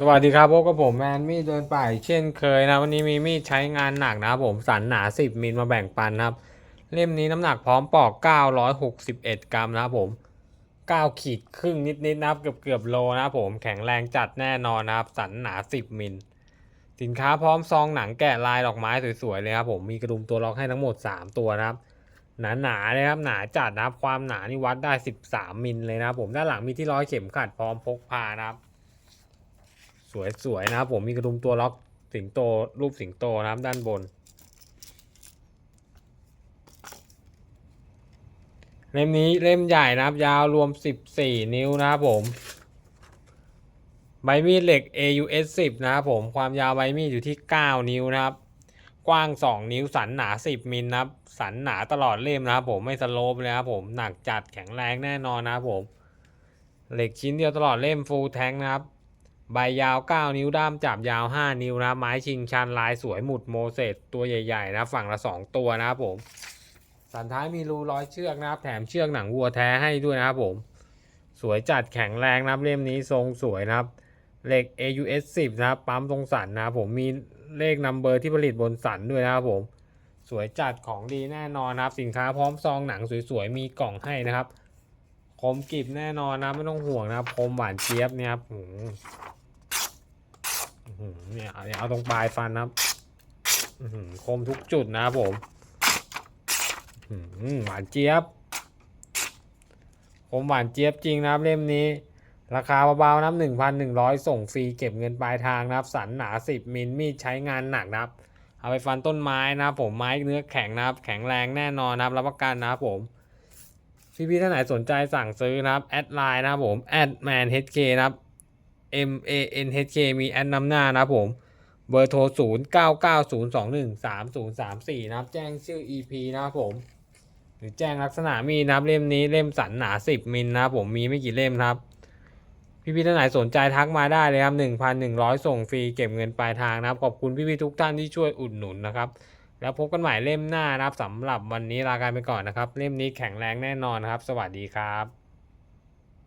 สวัสดีครับพบกับผมแมนมีดเดินป่าอีกเช่นเคยนะวันนี้มีมีดใช้งานหนักนะครับผมสันหนา 10มิลมาแบ่งปันนะครับ เล่มนี้น้ำหนักพร้อมปอก 961 กรัมนะครับผม9ขีดครึ่งนิดๆนะครับเกือบเกือบโลนะครับผมแข็งแรงจัดแน่นอนนะครับ สันหนา 10มิลสินค้าพร้อมซองหนังแกะลายดอกไม้สวยๆเลยครับผมมีกระดุมตัวล็อกให้ทั้งหมด 3 ตัวนะครับ หนาๆเลยครับหนาจัดนะครับความหนานี่วัดได้ 13มิลเลยนะครับผมด้านหลังมีที่ร้อยเข็มขัดพร้อมพกพานะครับ สวยๆนะครับผมมีกระดุมตัวล็อกสิงโตรูปสิงโตนะครับด้านบน เล่มนี้เล่มใหญ่นะครับ ยาวรวม 14 นิ้วนะครับผมใบมีดเหล็ก AUS 10นะครับผมความยาวใบมีดอยู่ที่ 9 นิ้วนะครับ กว้าง 2 นิ้วสันหนา 10มิลนะครับ สันหนาตลอดเล่มนะครับผมไม่สโลปเลยนะครับผมหนักจัดแข็งแรงแน่นอนนะครับผม เหล็กชิ้นเดียวตลอดเล่มฟูลแทงนะครับ ใบยาว 9 นิ้วด้ามจับยาว 5 นิ้วนะไม้ชิงชันลายสวยหมุดโมเสสตัวใหญ่ๆนะฝั่งละ 2 ตัวนะครับผม สันท้ายมีรูร้อยเชือกนะครับ แถมเชือกหนังวัวแท้ให้ด้วยนะครับผม สวยจัดแข็งแรงนะครับเล่มนี้ทรงสวยนะครับเหล็ก AUS 10นะครับปั๊มตรงสันนะครับผมมีเลขนัมเบอร์ที่ผลิตบนสันด้วยนะครับผม สวยจัดของดีแน่นอนนะครับ สินค้าพร้อมซองหนังสวยๆมีกล่องให้นะครับคมกริบแน่นอนนะไม่ต้องห่วงนะครับคมหวานเจี๊ยบเนี่ยครับ เนี่ยเอาเนี่ยเอาตรงปลายฟันนะครับคมทุกจุดนะครับผมหวานเจี๊ยบคมหวานเจี๊ยบจริงนะครับเล่มนี้ ราคาเบาๆนะครับ1,100ส่งฟรีเก็บเงินปลายทางนะครับ สันหนา10มิลมีดใช้งานหนักนะครับ เอาไปฟันต้นไม้นะครับผมไม้เนื้อแข็งนะครับ แข็งแรงแน่นอนนะครับรับประกันนะครับผมพี่ๆท่านไหนสนใจสั่งซื้อนะครับแอดไลน์นะครับผมแอดแมน HK นะครับ M A N H K มีแอดนำหน้านะผม เบอร์โทร 0 9 9 0 2 1 3 0 3 4 นะครับ แจ้งชื่อ EP นะครับผม หรือแจ้งลักษณะมีดนะครับเล่มนี้เล่มสันหนา 10 มิลนะครับผมมีไม่กี่เล่มครับ พี่ๆท่านไหนสนใจทักมาได้เลยครับ 1,100 ส่งฟรีเก็บเงินปลายทางนะครับ ขอบคุณพี่ๆทุกท่านที่ช่วยอุดหนุนนะครับ แล้วพบกันใหม่เล่มหน้านะครับสำหรับวันนี้ลากันไปก่อนนะครับ เล่มนี้แข็งแรงแน่นอนนครับ สวัสดีครับ